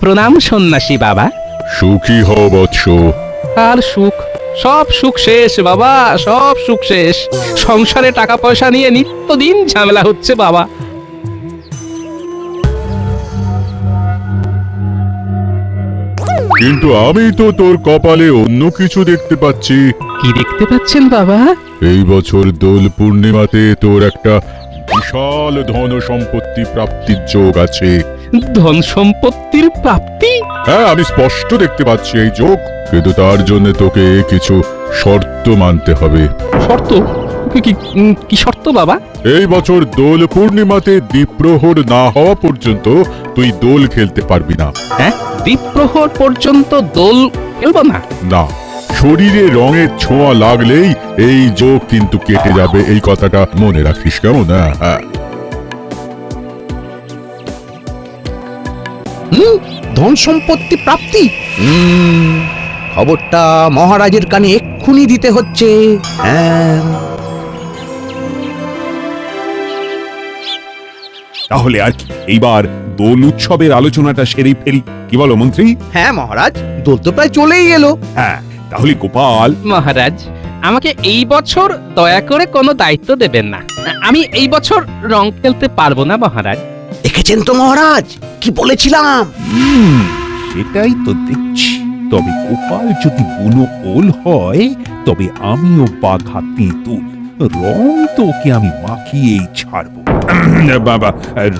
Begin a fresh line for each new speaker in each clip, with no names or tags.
প্রণাম সন্ন্যাসী বাবা।
সুখী হও বৎস।
আর সুখ? সব সুখ শেষ বাবা সব সুখ শেষ। সংসারে টাকা পয়সা নিয়ে নিত্যদিন ঝামেলা হচ্ছে বাবা।
কিন্তু আমি তো তোর কপালে অন্য কিছু দেখতে পাচ্ছি।
কি দেখতে পাচ্ছেন বাবা?
এই বছর দোল পূর্ণিমাতে তোর একটা বিশাল ধন সম্পত্তি প্রাপ্তির যোগ আছে।
ধন সম্পত্তির প্রাপ্তি?
হ্যাঁ আমি স্পষ্ট দেখতে পাচ্ছি এই যোগ। কিন্তু তার জন্য তোকে কিছু শর্ত মানতে হবে।
শর্ত? কি- কি কি শর্ত বাবা?
এই বছর দোল পূর্ণিমাতে দ্বীপ্রহর না হওয়া পর্যন্ত তুই দোল খেলতে পারবি না।
হ্যাঁ? দ্বীপ্রহর পর্যন্ত দোল খেলব না?
না। শরীরে রঙের ছোঁয়া লাগলেই এই যোগ কিন্তু কেটে যাবে। এই কথাটা মনে রাখিস কেমন? হ্যাঁ হ্যাঁ।
হুম ধন সম্পত্তি প্রাপ্তি? হুম, খবরটা মহারাজের কানে এক্ষুনি দিতে হচ্ছে। হ্যাঁ।
তাহলে আর কি? এইবার দোল উৎসবের আলোচনাটা সেরে ফেলি। কি বলো মন্ত্রী?
হ্যাঁ মহারাজ দোল তো প্রায় চলেই এলো।
হ্যাঁ। তাহলে গোপাল।
মহারাজ আমাকে এই বছর দয়া করে কোনো দায়িত্ব দেবেন না। আমি এই বছর রং খেলতে পারব না মহারাজ।
দেখেছেন তো মহারাজ? কি বলেছিলাম?
হুম, সেটাই তো দেখছি। তবে গোপাল যদি বুনো ওল হয় তবে আমিও বাঘা তেঁতুল। রং তো ওকে আমি মাখিয়েই ছাড়বো। বাবা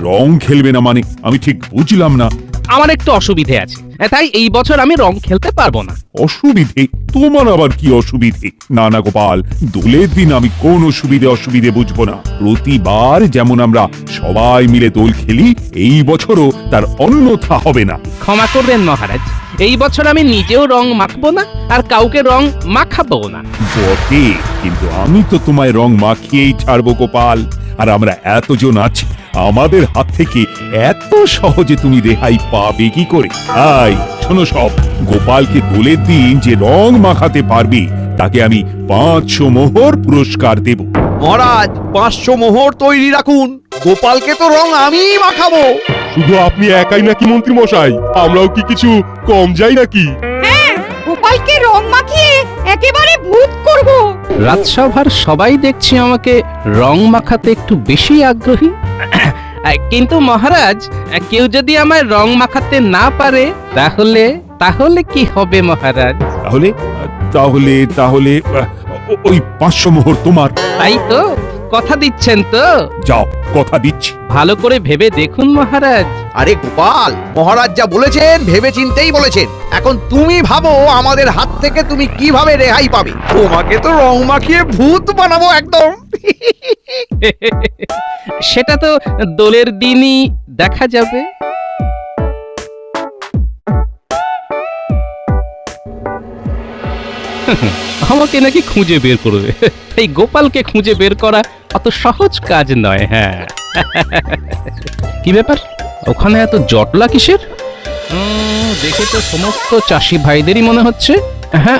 রং খেলবে না মানে আমি ঠিক বুঝলাম না।
আমার একটু অসুবিধে আছে তাই এই বছর আমি রং খেলতে পারব না।
অসুবিধে তোমার আবার কি অসুবিধে? না না গোপাল দোলের দিন আমি কোন অসুবিধে অসুবিধে বুঝব না। প্রতিবার যেমন আমরা সবাই মিলে দোল খেলি এই বছরও তার অন্যথা হবে না।
ক্ষমা করবেন মহারাজ এই বছর আমি নিজেও রং মাখবো না আর কাউকে রং মাখাবো না।
বটে কিন্তু আমি তো তোমায় রং মাখিয়েই ছাড়বো গোপাল আর আমরা এতজন আছি। আমাদের হাত থেকে এত সহজে তুমি রেহাই পাবে কি করে? আই শোনো সব। গোপালকে দোলের দিন যে রং মাখাতে পারবে তাকে আমি পাঁচশো মোহর পুরস্কার দেব।
মহারাজ পাঁচশো মোহর তৈরি রাখুন। গোপালকে তো রং আমিই মাখাবো।
শুধু আপনি একাই নাকি মন্ত্রী মশাই? আমরাও কি কিছু কম যাই নাকি?
হ্যাঁ গোপালকে রং মাখিয়ে একেবারে ভূত করব।
রাজসভার সবাই দেখছি আমাকে রং মাখাতে একটু বেশি আগ্রহী। কিন্তু মহারাজ কেউ যদি আমায় রং মাখাতে না পারে তাহলে তাহলে কি হবে মহারাজ?
তাহলে তাহলে তাহলে ওই পাঁচশো মোহর তোমার।
তাই তো? কথা দিচ্ছেন তো?
যাও কথা দিচ্ছি।
ভালো করে ভেবে দেখুন মহারাজ।
আরে গোপাল মহারাজ যা বলেছেন ভেবে চিন্তেই বলেছেন। এখন তুমি ভাবো আমাদের হাত থেকে তুমি কীভাবে রেহাই পাবে। তোমাকে তো রং মাখিয়ে ভূত বানাবো একদম।
সেটা তো দোলের দিনই দেখা যাবে। আমাকে নাকি খুঁজে বের করবে। এই গোপালকে খুঁজে বের করা অত সহজ কাজ নয় হ্যাঁ। কি ব্যাপার? ওখানে এত জটলা কিসের? দেখে তো সমস্ত চাষি ভাইদেরই মনে হচ্ছে। হ্যাঁ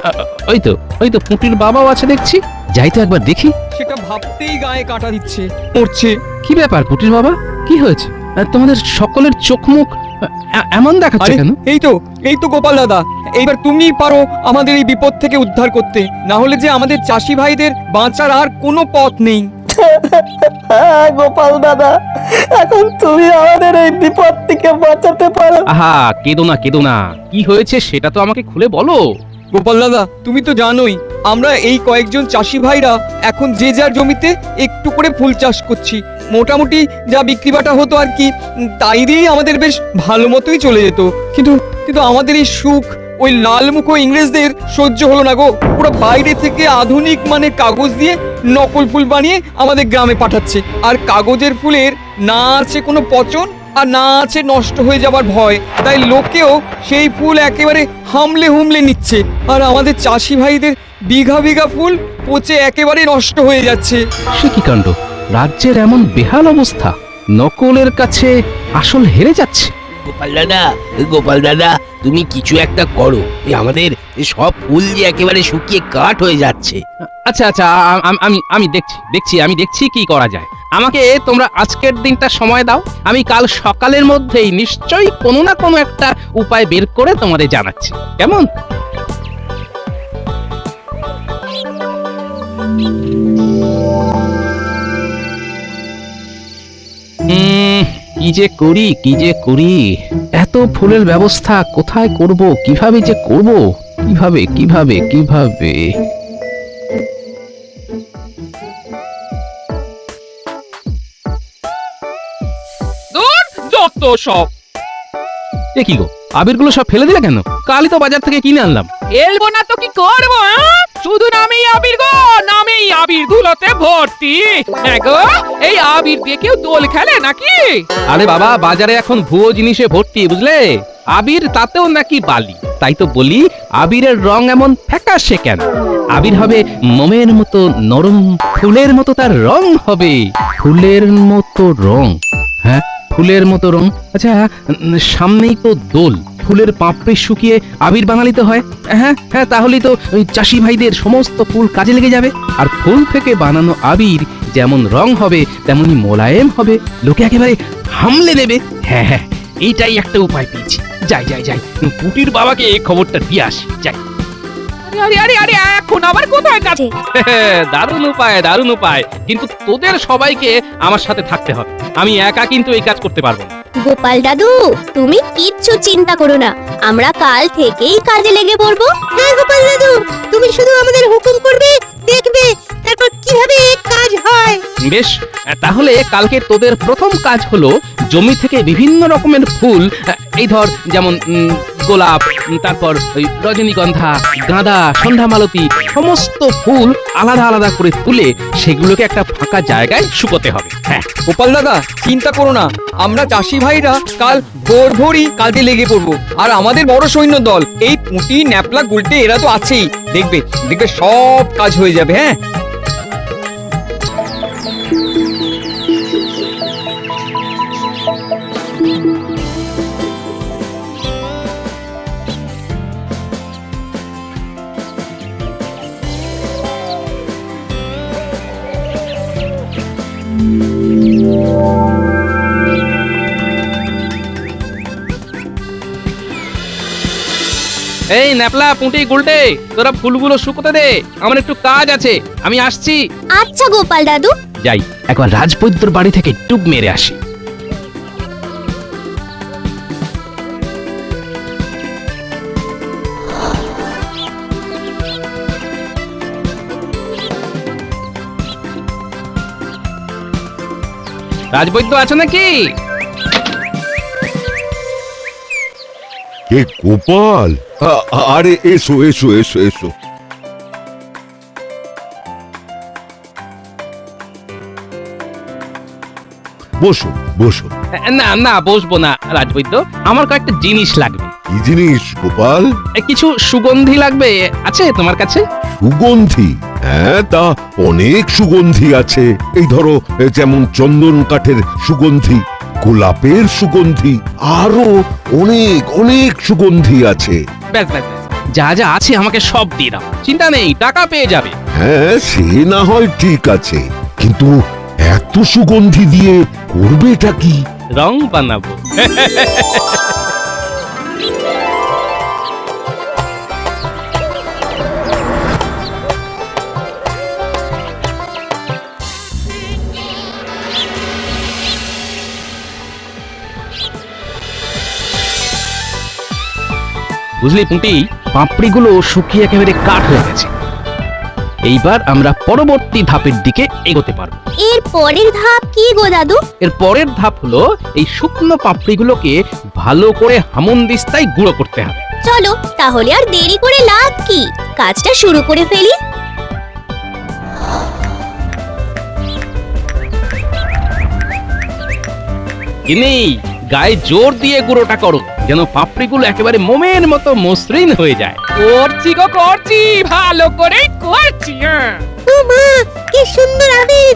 ওই তো ওই তো পুঁটির বাবাও আছে দেখছি। যাই তো একবার দেখি।
সেটা ভাবতেই গায়ে কাটা দিচ্ছে পড়ছে।
কি ব্যাপার পুটির বাবা? কি হয়েছে? তোমাদের সকলের চোখ মুখ এমন দেখাচ্ছে কেন?
এই তো এই তো গোপাল দাদা এইবার তুমিই পারো আমাদের এই বিপদ থেকে উদ্ধার করতে। না হলে যে আমাদের চাষি ভাইদের বাঁচার আর কোনো পথ নেই।
হ্যাঁ গোপাল দাদা এখন তুমি আমাদের এই বিপদ থেকে বাঁচাতে পারো।
আহা কেঁদো না কেঁদো না। কি হয়েছে সেটা তো আমাকে খুলে বলো।
গোপাল দাদা, তুমি তো জানোই, আমরা এই কয়েকজন চাষি ভাইরা এখন যে যার জমিতে একটু করে ফুল চাষ করছি। মোটামুটি যা বিক্রি বাটা হতো আর কি তাই দিয়েই আমাদের বেশ ভালো মতোই চলে যেত। কিন্তু কিন্তু আমাদের এই সুখ, ওই লাল লালমুখ ইংরেজদের সহ্য হলো না গো। পুরো বাইরে থেকে আধুনিক মানে কাগজ দিয়ে নকল ফুল বানিয়ে আমাদের গ্রামে পাঠাচ্ছে। আর কাগজের ফুলের না আছে কোনো পচন আর না আছে, নষ্ট হয়ে যাবার ভয়। তাই লোকেও সেই ফুল একেবারে হামলে হুমলে নিচ্ছে। আর আমাদের চাষি ভাইদের বিঘা বিঘা ফুল পচে একেবারে নষ্ট হয়ে যাচ্ছে।
সে কি কাণ্ড? রাজ্যের এমন বেহাল অবস্থা। নকলের কাছে আসল হেরে যাচ্ছে।
গোপাল দাদা গোপাল দাদা, তুমি কিছু একটা করো। এই আমাদের সব ফুল যে একেবারে শুকিয়ে কাঠ হয়ে যাচ্ছে।
আচ্ছা আচ্ছা আমি আমি দেখছি দেখছি, আমি দেখছি কি করা যায়। আমাকে তোমরা আজকের দিনটা সময় দাও। আমি কাল সকালের মধ্যেই নিশ্চয়ই কোনো না কোনো একটা উপায় বের করে তোমাদের জানাচ্ছি। কেমন? যে করি, কি যে করি? এত ফুলের ব্যবস্থা কোথায় করব? কীভাবে যে করব? কীভাবে কীভাবে কীভাবে?
সব।
কি গো, আবিরগুলো সব ফেলে দিলে কেন? কালই তো বাজার থেকে কিনে আনলাম।
এলবো না তো কি করব হ্যাঁ? শুধু নামেই আবির গো নামেই ভর্তি। হ্যাঁ গো, এই আবির দিয়ে কেউ দোল খেলে নাকি?
আরে বাবা, বাজারে এখন ভুয়ো জিনিসে ভর্তি, বুঝলে? আবির তাতেও নাকি বালি। তাই তো বলি, আবিরের রং এমন ফ্যাকাশে কেন? আবির হবে মোমের মতো নরম, ফুলের মতো তার রং হবে। ফুলের মতো রং হ্যাঁ? ফুলের মতো রং? আচ্ছা সামনেই তো দোল। ফুলের পাপড়ি শুকিয়ে আবির বানালিতে হয়। হ্যাঁ হ্যাঁ তাহলেই তো ওই চাষি ভাইদের সমস্ত ফুল কাজে লেগে যাবে। আর ফুল থেকে বানানো আবির যেমন রং হবে তেমনি মোলায়েম হবে। লোকে একেবারে হামলে দেবে। হ্যাঁ হ্যাঁ এইটাই একটা উপায় পেয়েছি। যাই যাই যাই পুটির বাবাকে এই খবরটা দিয়ে আসি। যাই।
আরে আরে আরে এখন আবার কোথায় যাচ্ছে?
দারুণ উপায় দারুণ উপায়। কিন্তু তোদের সবাইকে আমার সাথে থাকতে হবে। আমি একা কিন্তু এই কাজ করতে পারব না।
গোপাল দাদু তুমি কিচ্ছু চিন্তা করো না। আমরা কাল থেকেই কাজে লেগে পড়ব। হ্যাঁ গোপাল দাদু তুমি শুধু আমাদের হুকুম করবে দেখবে তারপর কীভাবে কাজ হয়।
বেশ তাহলে কালকে তোদের প্রথম কাজ হলো জমি থেকে বিভিন্ন রকমের ফুল এই ধর, যেমন গোলাপ তারপর ওই রজনীগন্ধা, গাঁদা, সন্ধ্যামালতী, সমস্ত ফুল আলাদা আলাদা করে তুলে সেগুলোকে একটা ফাঁকা জায়গায় শুকোতে হবে। হ্যাঁ
গোপাল দাদা, চিন্তা করো না। আমরা চাষি ভাইরা কাল ভোর ভোরই কাজে লেগে পড়ব। আর আমাদের বড় সৈন্য দল, এই পুঁটি, ন্যাপলা, গুলটে, এরা তো আছেই। দেখবে দেখবে সব কাজ হয়ে যাবে হ্যাঁ?
ন্যাপলা পুঁটি গুলটে তোরা ফুলগুলো শুকোতে দে আমার একটু কাজ আছে আমি আসছি।
আচ্ছা গোপাল দাদু।
যাই একবার রাজবৈদ্যর বাড়ি থেকে টুক মেরে আসি। রাজবৈদ্য আছে নাকি?
কে গোপাল। আরে এসো এসো এসো এসো। বসো বসো।
না না বসবো না রাজবৈদ্য। আমার কয়েকটা জিনিস লাগবে।
কি জিনিস গোপাল?
কিছু সুগন্ধি লাগবে আছে তোমার কাছে?
সুগন্ধি? হ্যাঁ তা অনেক সুগন্ধি আছে। এই ধরো যেমন চন্দন কাঠের সুগন্ধি। গোলাপের সুগন্ধি। আরও অনেক অনেক সুগন্ধি আছে।
ব্যাস ব্যাস ব্যাস। যা যা আছে আমাকে সব দিয়ে দাও। চিন্তা নেই টাকা পেয়ে যাবে।
হ্যাঁ সে না হয় ঠিক আছে। কিন্তু এত সুগন্ধি দিয়ে করবেটা কি?
রং বানাবো। বুঝলি পুঁটি? পাপড়িগুলো শুকিয়ে একেবারে কাঠ হয়ে গেছে। এইবার আমরা পরবর্তী ধাপের দিকে এগোতে পারব।
এর পরের ধাপ কি গো দাদু?
এর পরের ধাপ হলো এই শুকনো পাপড়িগুলোকে ভালো করে হামনদিস্তায় গুঁড়ো করতে হবে।
চলো তাহলে আর দেরি করে লাভ কি? কাজটা শুরু করে ফেলি।
কিনি গায়ে জোর দিয়ে গুঁড়োটা করো। যেন পাপড়িগুলো একেবারে মোমের মতো মসৃণ হয়ে যায়।
করছি গো করছি ভালো করেই করছি হ্যাঁ।
ও মা কি সুন্দর আবির।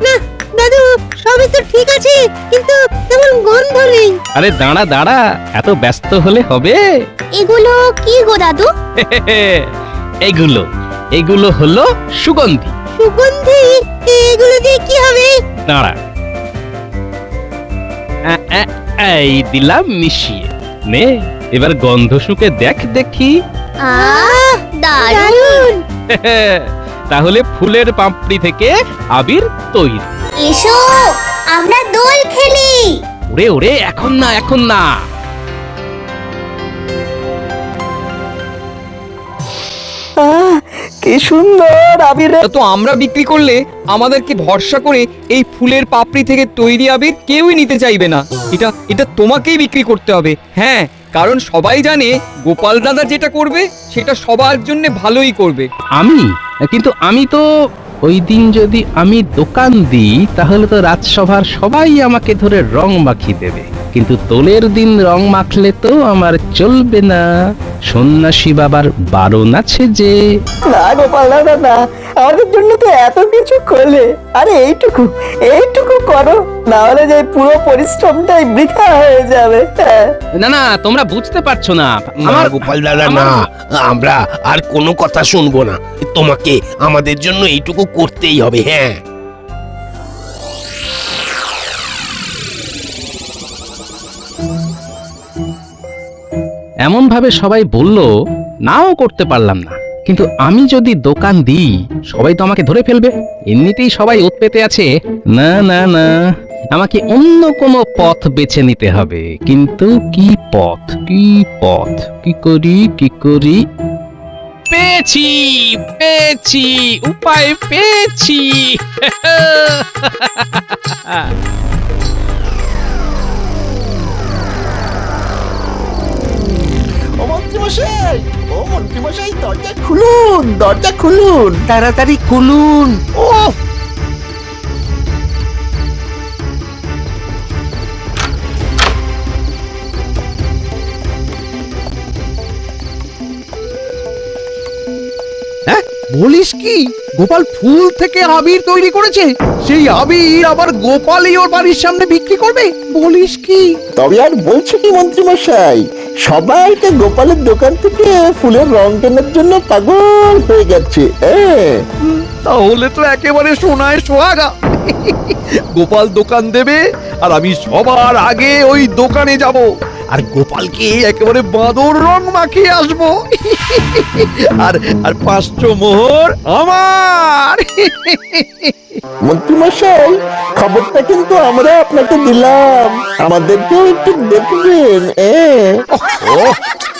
না দাদু সবই তো ঠিক আছে কিন্তু তেমন গন্ধ নেই।
আরে দাঁড়া দাঁড়া এত ব্যস্ত হলে হবে?
এগুলো কি গো দাদু?
এগুলো এগুলো হলো সুগন্ধি।
সুগন্ধি? এগুলো দিয়ে কি হবে?
দাঁড়া। আ, আ, এই দিলাম মিশিয়ে। নে এবার গন্ধ শুকে দেখ দেখি।
আহ দারুণ।
তাহলে ফুলের পাপড়ি থেকে আবির তৈরি।
এসো আমরা দোল খেলি।
ওরে ওরে এখন না এখন না।
কি সুন্দর আবির।
তো আমরা বিক্রি করলে আমাদেরকে ভরসা করে এই ফুলের পাপড়ি থেকে তৈরি আবির কেউই নিতে চাইবে না। এটা এটা তোমাকেই বিক্রি করতে হবে। হ্যাঁ কারণ সবাই জানে গোপাল দাদা যেটা করবে সেটা সবার জন্য ভালোই করবে।
আমি? কিন্তু আমি তো ওই দিন যদি আমি দোকান দিই, তাহলে তো রাজসভার সবাই আমাকে ধরে রং মাখিয়ে দেবে। কিন্তু তোলের দিন রং মাখলে তো আমার চলবে না। সন্ন্যাসী বাবার বারণ আছে যে
না গোপাল দাদা আমাদের জন্য তো এত কিছু করলে। আরে এইটুকু এইটুকু করো না হলে যে পুরো পরিশ্রমটাই বৃথা হয়ে যাবে। হ্যাঁ।
না না তোমরা বুঝতে পারছ না।
না
আমার
গোপাল দাদা না আমরা আর কোনো কথা শুনব না। তোমাকে আমাদের জন্য এইটুকু করতেই হবে হ্যাঁ।
এমন ভাবে সবাই বলল নাও করতে পারলাম না। কিন্তু আমি যদি দোকান দিই, সবাই তো আমাকে ধরে ফেলবে। এমনিতেই সবাই ওত পেতে আছে। না না না। আমাকে অন্য কোনো পথ বেছে নিতে হবে। কিন্তু কি পথ? কি পথ? কি করি কি করি? পেয়েছি পেয়েছি, উপায় পেয়েছি।
ও মন্ত্রীমশাই। ও মন্ত্রীমশাই দরজা খুলুন দরজা খুলুন। তাড়াতাড়ি খুলুন। ও।
হ্যাঁ বলিস কি? গোপাল ফুল থেকে আবির তৈরি করেছে। সেই আবির আবার গোপালই ওর বাড়ির সামনে বিক্রি করবে? বলিস কি?
তবে আর বলছো কি মন্ত্রীমশাই তো গোপালের দোকান থেকে ফুলের রং কেনার জন্য পাগল হয়ে গেছে
তাহলে তো একেবারে সোনায় সোহাগা। গোপাল দোকান দেবে, আর আমি সবার আগে ওই দোকানে যাব। আর গোপালকে একেবারে বাঁদর রং মাখিয়ে আসব। আর আর পাঁচশো মোহর আমার।
মন্ত্রীমশাই, খবরটা কিন্তু আমরা আপনাকে দিলাম। আমাদেরকেও একটু দেখবেন
ও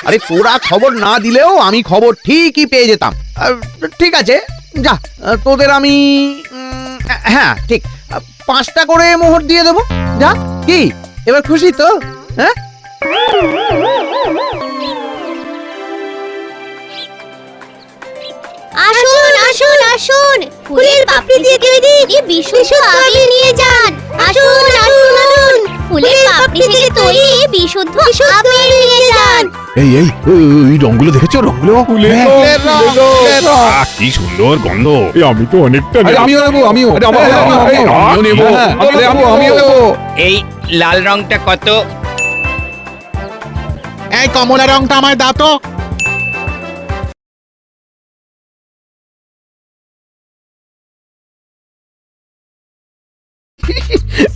আরে তোরা খবর না দিলেও আমি খবর ঠিকই পেয়ে যেতাম। ঠিক আছে, যা, তোদের আমি হ্যাঁ ঠিক, পাঁচটা করে মোহর দিয়ে দেবো। যা, কি? এবার খুশি তো? হ্যাঁ?
আসুন আসুন আসুন। ফুলের পাপড়ি দিয়ে তৈরি এই বিশুদ্ধ আবির নিয়ে যান। আসুন আসুন আসুন। ফুলের পাপড়ি থেকে তৈরি বিশুদ্ধ আবির নিয়ে যান।
এই এই ওই রংগুলো দেখেছ? রংগুলো
আহ, কি সুন্দর গন্ধ। এই আমি তো অনেকটা।
আমিও নেব আমিও।
আরে, আমার- আমার- আমার-
এই,
আমিও নেব।
হ্যাঁ, আরে, আমিও আমিও নেব।
এই লাল রংটা কত?
এই কমলা রংটা আমায় দাও তো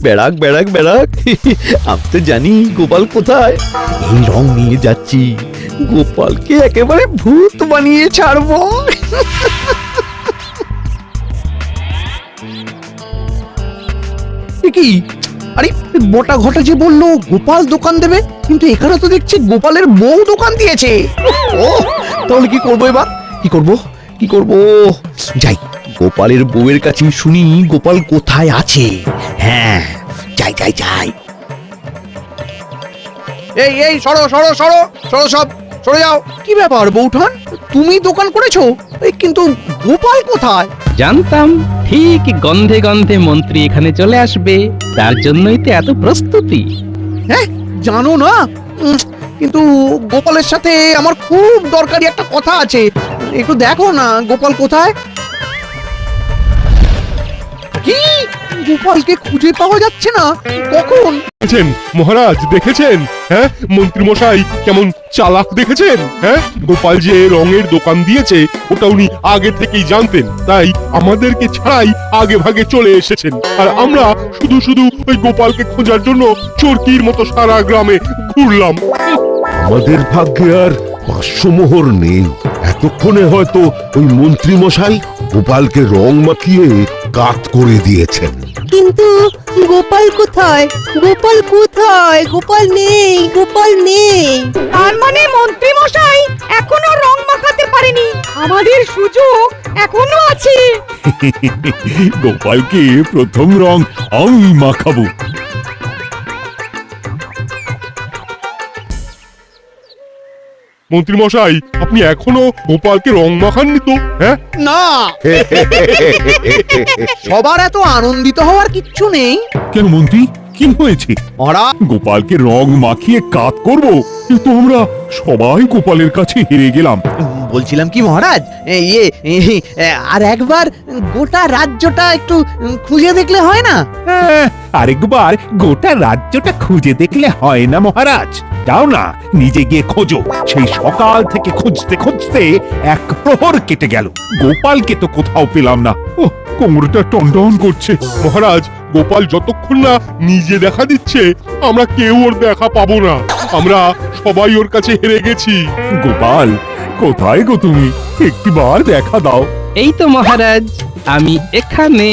বেড়াক বেড়াক বেড়াক। আমি তো জানি গোপাল কোথায়। এই রং নিয়ে যাচ্ছি। গোপালকে একেবারে ভূত বানিয়ে ছাড়বো। কি? আরে, মোটা ঘটা যে বলল, গোপাল দোকান দেবে? কিন্তু এখানে তো দেখছি গোপালের বউ দোকান দিয়েছে। ও, তাহলে কি করব এবার? কি করব? কি করব? যাই, গোপালের বউয়ের কাছে শুনি গোপাল কোথায় আছে। হ্যাঁ যাই যাই যাই। এই এই সরো সরো সরো সরো সব সরে যাও। কি ব্যাপার বউঠান তুমি দোকান করেছ? এই কিন্তু গোপাল কোথায়?
জানতাম ঠিক গন্ধে গন্ধে মন্ত্রী এখানে চলে আসবে। তার জন্যই তো এত প্রস্তুতি।
হ্যাঁ জানো না? উম, কিন্তু গোপালের সাথে আমার খুব দরকারি একটা কথা আছে। একটু দেখো না গোপাল কোথায়? কি? গোপালকে খুঁজে পাওয়া যাচ্ছে না। কখন?
দেখেছেন মহারাজ দেখেছেন? হ্যাঁ? মন্ত্রী মশাই কেমন চালাক দেখেছেন? হ্যাঁ? গোপাল যে রঙের দোকান দিয়েছে ওটা উনি আগে থেকেই জানতেন। তাই আমাদেরকে ছাড়াই আগে ভাগে চলে এসেছেন। আর আমরা শুধু শুধু ওই গোপালকে খোঁজার জন্য চরকির মতো সারা গ্রামে ঘুরলাম।
আমাদের ভাগ্যে আর পাঁচশো মোহর নেই। এতক্ষণে হয়তো ওই মন্ত্রী মশাই গোপালকে রং মাখিয়ে কাত করে দিয়েছেন।
কিন্তু গোপাল কোথায়? গোপাল কোথায়? গোপাল নেই গোপাল নেই।
তার মানে মন্ত্রী মশাই এখনও রং মাখাতে পারেনি। আমাদের সুযোগ এখনও আছে।
গোপালকে প্রথম রং আমি মাখাবো।
মন্ত্রী মশাই আপনি এখনও গোপালকে রং মাখাননি তো হ্যাঁ?
না। সবার এত আনন্দিত হওয়ার কিচ্ছু নেই।
কেন মন্ত্রী? কি হয়েছে?
মহারাজ
গোপালকে রং মাখিয়ে কাত করব? কিন্তু আমরা সবাই গোপালের কাছে হেরে গেলাম।
বলছিলাম কি মহারাজ? ইয়ে আর একবার গোটা রাজ্যটা একটু খুঁজে দেখলে হয় না?
হ্যাঁ, আরেকবার গোটা রাজ্যটা খুঁজে দেখলে হয় না মহারাজ। যাও না নিজে গিয়ে খোঁজো। সেই সকাল থেকে খুঁজতে খুঁজতে এক প্রহর কেটে গেল। গোপালকে তো কোথাও পেলাম না। ও কোমরটা টনটন করছে।
মহারাজ গোপাল যতক্ষণ না নিজে দেখা দিচ্ছে আমরা কেউ ওর দেখা পাবো না। আমরা সবাই ওর কাছে হেরে গেছি।
গোপাল কোথায় গো তুমি? একটিবার দেখা দাও।
এই তো মহারাজ আমি এখানে।